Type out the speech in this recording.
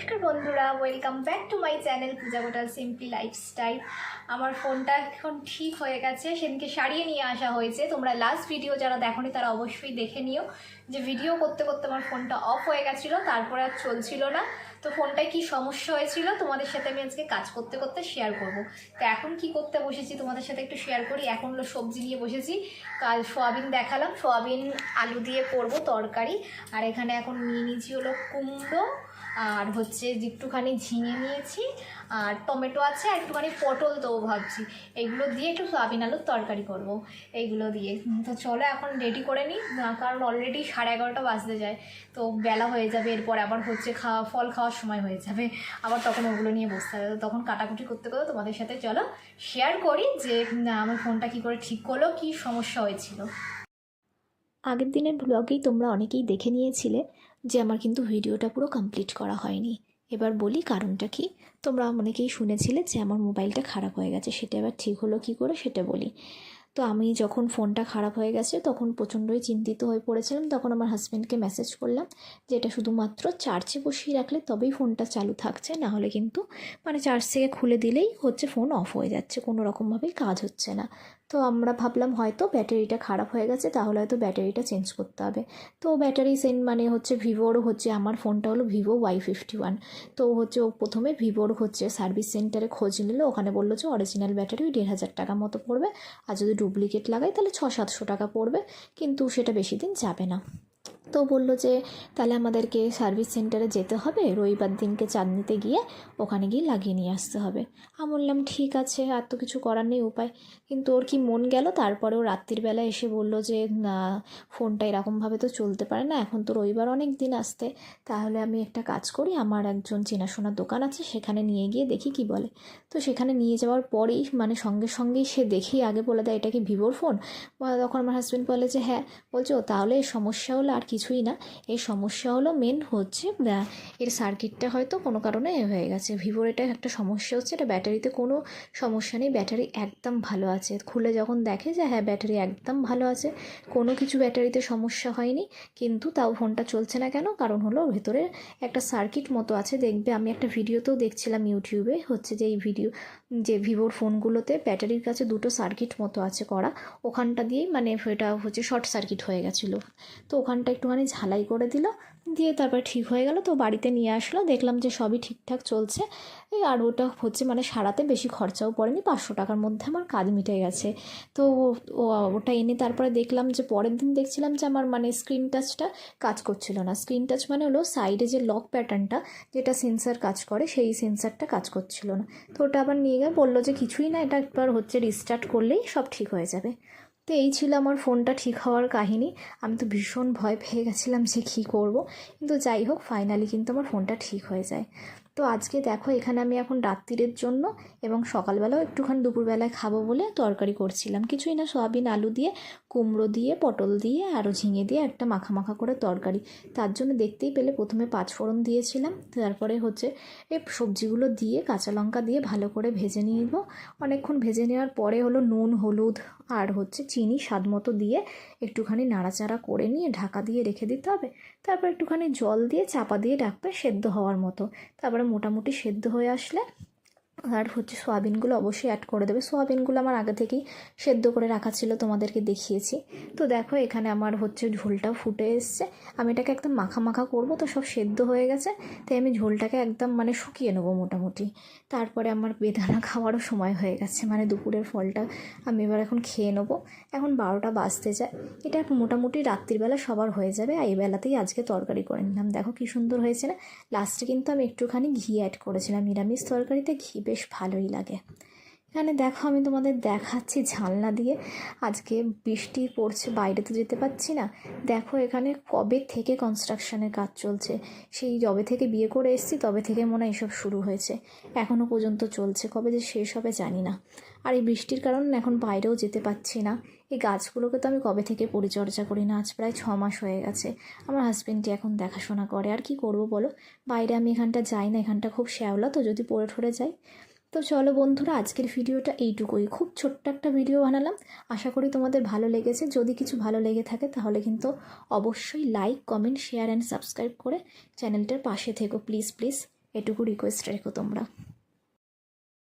নমস্কার বন্ধুরা welcome back to my channel Puja Gotal simply lifestyle আমার ফোনটা এখন ঠিক হয়ে গেছে, সেদিনকে সারিয়ে নিয়ে আসা হয়েছে। তোমরা লাস্ট ভিডিও যারা দেখোনি, তারা অবশ্যই দেখে নিও। যে ভিডিও করতে করতে আমার ফোনটা অফ হয়ে গেছিল, তারপরে আর চলছিল না। তো ফোনটায় কি সমস্যা হয়েছিল, তোমাদের সাথে আমি আজকে কাজ করতে করতে শেয়ার করব। তো এখন কি করতে বসেছি, তোমাদের সাথে একটু শেয়ার করি। এখন হলো সবজি নিয়ে বসেছি, কাল সোয়াবিন দেখালাম। সোয়াবিন আলু দিয়ে করব তরকারি। আর এখানে এখন নিয়ে নিয়েছি হলো কুমড়ো আর হচ্ছে একটুখানি ঝিঙে নিয়েছি, আর টমেটো আছে, আর একটুখানি পটল তো ভাবছি। এগুলো দিয়ে একটু সোয়াবিন আলুর তরকারি করব। এইগুলো দিয়ে। তো চলো এখন রেডি করে নিই। কারণ অলরেডি সাড়ে এগারোটা বাজতে যায়। তো বেলা হয়ে যাবে, এরপর আবার হচ্ছে খাওয়া, ফল খাওয়ার সময় হয়ে যাবে। আবার তখন ওগুলো নিয়ে বসতে হবে। তখন কাটাকুটি করতে করতে তোমাদের সাথে চলো শেয়ার করি যে আমার ফোনটা কী করে ঠিক করল, কী সমস্যা হয়েছিল। আগের দিনের ব্লগেই তোমরা অনেকেই দেখে নিয়েছিলে। যে আমার কিন্তু ভিডিওটা পুরো কমপ্লিট করা হয়নি। এবার বলি কারণটা কি? তোমরা অনেকেই শুনেছিলে যে আমার মোবাইলটা খারাপ হয়ে গেছে, সেটা এবার ঠিক হলো কি করে সেটা বলি। তো আমি যখন ফোনটা খারাপ হয়ে গেছে, তখন প্রচণ্ডই চিন্তিত হয়ে পড়েছিলাম। তখন আমার হাজব্যান্ডকে মেসেজ করলাম যে এটা শুধুমাত্র চার্জে বসিয়ে রাখলে তবেই ফোনটা চালু থাকছে, না হলে কিন্তু মানে চার্জ থেকে খুলে দিলেই হচ্ছে ফোন অফ হয়ে যাচ্ছে, কোনো রকমভাবেই কাজ হচ্ছে না। তো আমরা ভাবলাম হয়তো ব্যাটারিটা খারাপ হয়ে গেছে, তাহলে হয়তো ব্যাটারিটা চেঞ্জ করতে হবে। তো ব্যাটারি সেন মানে হচ্ছে ভিভোর হচ্ছে, আমার ফোনটা হলো ভিভো ওয়াই ফিফটি ওয়ান তো হচ্ছে ও প্রথমে ভিভোর হচ্ছে সার্ভিস সেন্টারে খোঁজ নিল, ওখানে বলল যে অরিজিনাল ব্যাটারি দেড় হাজার টাকা মতো পড়বে, আর যদি ডুপ্লিকেট লাগাই তাহলে ছ সাতশো টাকা পড়বে, কিন্তু সেটা বেশি দিন যাবে না। তো বলল যে, তাহলে আমাদেরকে সার্ভিস সেন্টারে যেতে হবে, রবিবার দিনকে চাঁদনিতে গিয়ে ওখানে গিয়ে লাগিয়ে নিয়ে আসতে হবে। আমি বললাম, ঠিক আছে, আর তো কিছু করার নেই উপায়। কিন্তু ওর কি মন গেল? তারপরে ও রাত্রির বেলা এসে বলল যে, না, ফোনটা এরকমভাবে তো চলতে পারে না, এখন তো রবিবার অনেক দিন আসতে। তাহলে আমি একটা কাজ করি, আমার একজন চেনাশোনার দোকান আছে, সেখানে নিয়ে গিয়ে দেখি কি বলে। তো সেখানে নিয়ে যাওয়ার পরেই মানে সঙ্গে সঙ্গেই সে দেখেই আগে বলে দেয়, এটা কি ভিভোর ফোন? তখন আমার হাজব্যান্ড বলে যে হ্যাঁ। বলছে, ও, তাহলে সমস্যা হলো আর কিছুই না। এই সমস্যা হলো মেন হচ্ছে এর সার্কিটটা হয়তো কোনো কারণে হয়ে গেছে। ভিভোর এটা একটা সমস্যা হচ্ছে, এটা ব্যাটারিতে কোনো সমস্যা নেই। ব্যাটারি একদম ভালো আছে। খুলে যখন দেখে যে হ্যাঁ ব্যাটারি একদম ভালো আছে, কোনো কিছু ব্যাটারিতে সমস্যা হয়নি, কিন্তু তাও ফোনটা চলছে না কেন? কারণ হলো ভেতরে একটা সার্কিট মতো আছে। দেখবে, আমি একটা ভিডিওতেও দেখছিলাম ইউটিউবে হচ্ছে যে, এই ভিডিও, যে ভিভোর ফোনগুলোতে ব্যাটারির কাছে দুটো সার্কিট মতো আছে করা। ওখানটা দিয়েই মানে এটা হচ্ছে শর্ট সার্কিট হয়ে গেছিল। তো ওখানটা একটুখানি ঝালাই করে দিল। দিয়ে তারপর ঠিক হয়ে গেল। তো বাড়িতে নিয়ে আসলো। দেখলাম যে সবই ঠিকঠাক চলছে। এই আর ওটা হচ্ছে মানে সারাতে বেশি খরচাও পড়েনি। পাঁচশো টাকার মধ্যে আমার কাজ মিটে গেছে। তো ওটা এনে তারপরে দেখলাম যে পরের দিন দেখছিলাম যে আমার মানে স্ক্রিন টাচটা কাজ করছিল না। স্ক্রিন টাচ মানে হলো সাইডে যে লক প্যাটার্নটা যেটা সেন্সার কাজ করে সেই সেন্সারটা কাজ করছিল না। তো ওটা আবার নিয়ে গিয়ে বলল যে কিছুই না, এটা একবার হচ্ছে রিস্টার্ট করলেই সব ঠিক হয়ে যাবে। তো এই ছিল আমার ফোনটা ঠিক হওয়ার কাহিনী। আমি তো ভীষণ ভয় পেয়ে গেছিলাম যে কী করব। কিন্তু যাই হোক ফাইনালি কিন্তু আমার ফোনটা ঠিক হয়ে যায়। তো আজকে দেখো, এখানে আমি এখন রাত্রিরের জন্য এবং সকালবেলাও একটুখানি দুপুরবেলায় খাব বলে তরকারি করছিলাম। কিছুই না, সয়াবিন, আলু দিয়ে, কুমড়ো দিয়ে, পটল দিয়ে আরও ঝিঙে দিয়ে একটা মাখা মাখা করে তরকারি। তার জন্য দেখতেই পেলে প্রথমে পাঁচফোড়ন দিয়েছিলাম। তারপরে হচ্ছে এই সবজিগুলো দিয়ে, কাঁচা লঙ্কা দিয়ে ভালো করে ভেজে নিব। অনেকক্ষণ ভেজে নেওয়ার পরে হলো নুন, হলুদ, আর হচ্ছে চিনি স্বাদ মতো দিয়ে একটুখানি নাড়াচাড়া করে নিয়ে ঢাকা দিয়ে রেখে দিতে হবে। তারপর একটুখানি জল দিয়ে চাপা দিয়ে ডাকবে সেদ্ধ হওয়ার মতো। তারপরে মোটামুটি সেদ্ধ হয়ে আসলে আর হচ্ছে সোয়াবিনগুলো অবশ্যই অ্যাড করে দেবে। সোয়াবিনগুলো আমার আগে থেকেই সেদ্ধ করে রাখা ছিল, তোমাদেরকে দেখিয়েছি। তো দেখো, এখানে আমার হচ্ছে ঝোলটাও ফুটে এসছে। আমি এটাকে একদম মাখা মাখা করব, তো সব সেদ্ধ হয়ে গেছে। তাই আমি ঝোলটাকে একদম মানে শুকিয়ে নেব মোটামুটি। তারপরে আমার বেদানা খাওয়ারও সময় হয়ে গেছে মানে দুপুরের ফলটা আমি এবার এখন খেয়ে নেব। এখন বারোটা বাজতে যায়। এটা মোটামুটি রাত্রিবেলা সবার হয়ে যাবে, আর এই বেলাতেই আজকে তরকারি করে নিলাম। দেখো কী সুন্দর হয়েছে না? লাস্টে কিন্তু আমি একটুখানি ঘি অ্যাড করেছিলাম। নিরামিষ তরকারিতে ঘি বেশ ভালোই লাগে। এখানে দেখো আমি তোমাদের দেখাচ্ছি ঝালনা দিয়ে। আজকে বৃষ্টি পড়ছে, বাইরে তো যেতে পারছি না। দেখো এখানে কবে থেকে কনস্ট্রাকশনের কাজ চলছে। সেই যবে থেকে বিয়ে করে এসেছি, তবে থেকে মনে হয় এসব শুরু হয়েছে। এখনও পর্যন্ত চলছে, কবে যে শেষ হবে জানি না। আর এই বৃষ্টির কারণে এখন বাইরেও যেতে পারছি না। এই গাছগুলোকে তো আমি কবে থেকে পরিচর্যা করি না? আজ প্রায় ছ মাস হয়ে গেছে। আমার হাজব্যান্ডটি এখন দেখাশোনা করে। আর কি করব বলো? বাইরে আমি এখানটা যাই না, এখানটা খুব শ্যাওলা, তো যদি পড়ে ঠরে যাই তো চলো বন্ধুরা, আজকের ভিডিওটা এইটুকুই। খুব ছোট্ট একটা ভিডিও বানালাম। আশা করি তোমাদের ভালো লেগেছে। যদি কিছু ভালো লেগে থাকে, তাহলে কিন্তু অবশ্যই like comment share and subscribe করে চ্যানেলটার পাশে থেকো। প্লিজ প্লিজ এটুকু রিকোয়েস্ট রেখো তোমরা।